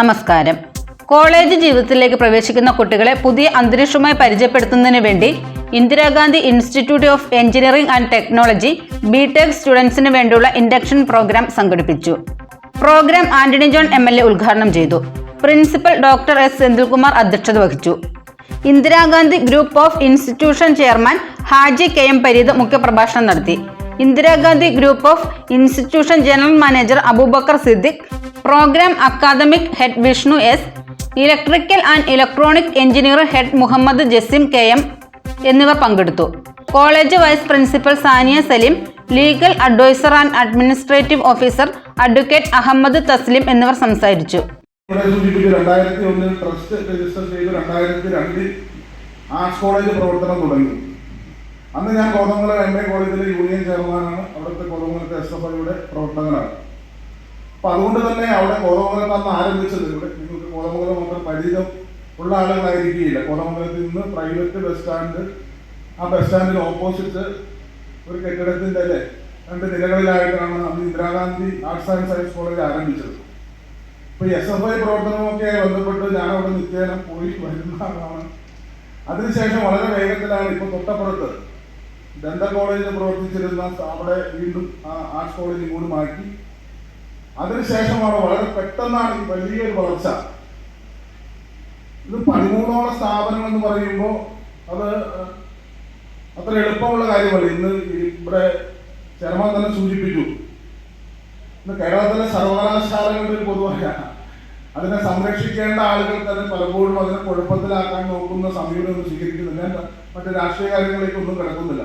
നമസ്കാരം. കോളേജ് ജീവിതത്തിലേക്ക് പ്രവേശിക്കുന്ന കുട്ടികളെ പുതിയ അന്തരീക്ഷവുമായി പരിചയപ്പെടുത്തുന്നതിന് വേണ്ടി Indira Gandhi institute of engineering and technology B tech സ്റ്റുഡൻസിന് വേണ്ടിയുള്ള ഇൻഡക്ഷൻ പ്രോഗ്രാം സംഘടിപ്പിച്ചു. Programme Antony John M L A ഉദ്ഘാടനം ചെയ്തു. പ്രിൻസിപ്പൽ ഡോക്ടർ എസ് സെന്തിൽകുമാർ അധ്യക്ഷത വഹിച്ചു. Indira Gandhi group of institution chairman Haji K M Pareed മുഖ്യപ്രഭാഷണം നടത്തി. Indira Gandhi group of institution general manager Abubakar Siddique programme academic head Vishnu S electrical and electronic engineer head Muhammad Jaseem K M എന്നിവർ പങ്കെടുത്തു. College vice principal Sania Saleem legal adviser and administrative officer advocate Ahammed Thasleem എന്നിവർ സംസാരിച്ചു. Trust register ചെയ്ത് arts college പ്രവർത്തനം തുടങ്ങി. അന്ന് ഞാൻ Kothamangalam M A കോളേജിലെ യൂണിയൻ ചെയർമാനാണ്. അവിടുത്തെ കോതമംഗലത്തെ എസ് എഫ് ഐയുടെ പ്രവർത്തകനാണ്. അപ്പൊ അതുകൊണ്ട് തന്നെ അവിടെ കോതമംഗലത്ത് അന്ന് ആരംഭിച്ചത് ഇവിടെ നിങ്ങൾക്ക് കോതമംഗലം മാത്രം പരിചയം ഉള്ള ആളുകളായിരിക്കില്ല. കോതമംഗലത്തിൽ നിന്ന് പ്രൈവറ്റ് ബസ് സ്റ്റാൻഡ് ആ ബസ് സ്റ്റാൻഡിന് ഓപ്പോസിറ്റ് ഒരു കെട്ടിടത്തിന്റെ അല്ലേ രണ്ട് നിലകളിലായിട്ടാണ് അന്ന് Indira Gandhi arts and science college ആരംഭിച്ചത്. ഇപ്പൊ എസ് എഫ് ഐ പ്രവർത്തനമൊക്കെ ബന്ധപ്പെട്ട് ഞാൻ അവിടെ നിത്യേന പോയി വരുന്ന ആളാണ് അതിനുശേഷം വളരെ വേഗത്തിലാണ് ഇപ്പൊ തൊട്ടപ്പുറത്ത് ഡെന്റൽ കോളേജിൽ പ്രവർത്തിച്ചിരുന്ന അവിടെ വീണ്ടും ആർട്സ് കോളേജ് കൂടി മാറ്റി. അതിനുശേഷമാണ് വളരെ പെട്ടെന്നാണ് ഈ വലിയൊരു വളർച്ച. ഇത് പതിമൂന്നോളം സ്ഥാപനങ്ങൾ എന്ന് പറയുമ്പോൾ അത് അത്ര എളുപ്പമുള്ള കാര്യമല്ല. ഇന്ന് ഇവിടെ ചെയർമാൻ തന്നെ സൂചിപ്പിച്ചു. ഇന്ന് കേരളത്തിലെ സർവകലാശാലകളുടെ ഒരു പൊതുവായ അതിനെ സംരക്ഷിക്കേണ്ട ആളുകൾ തന്നെ പലപ്പോഴും അതിനെ കുഴപ്പത്തിലാക്കാൻ നോക്കുന്ന സമീപനം സ്വീകരിക്കുന്നില്ല. മറ്റു രാഷ്ട്രീയ കാര്യങ്ങളിലേക്കൊന്നും കിടക്കുന്നില്ല.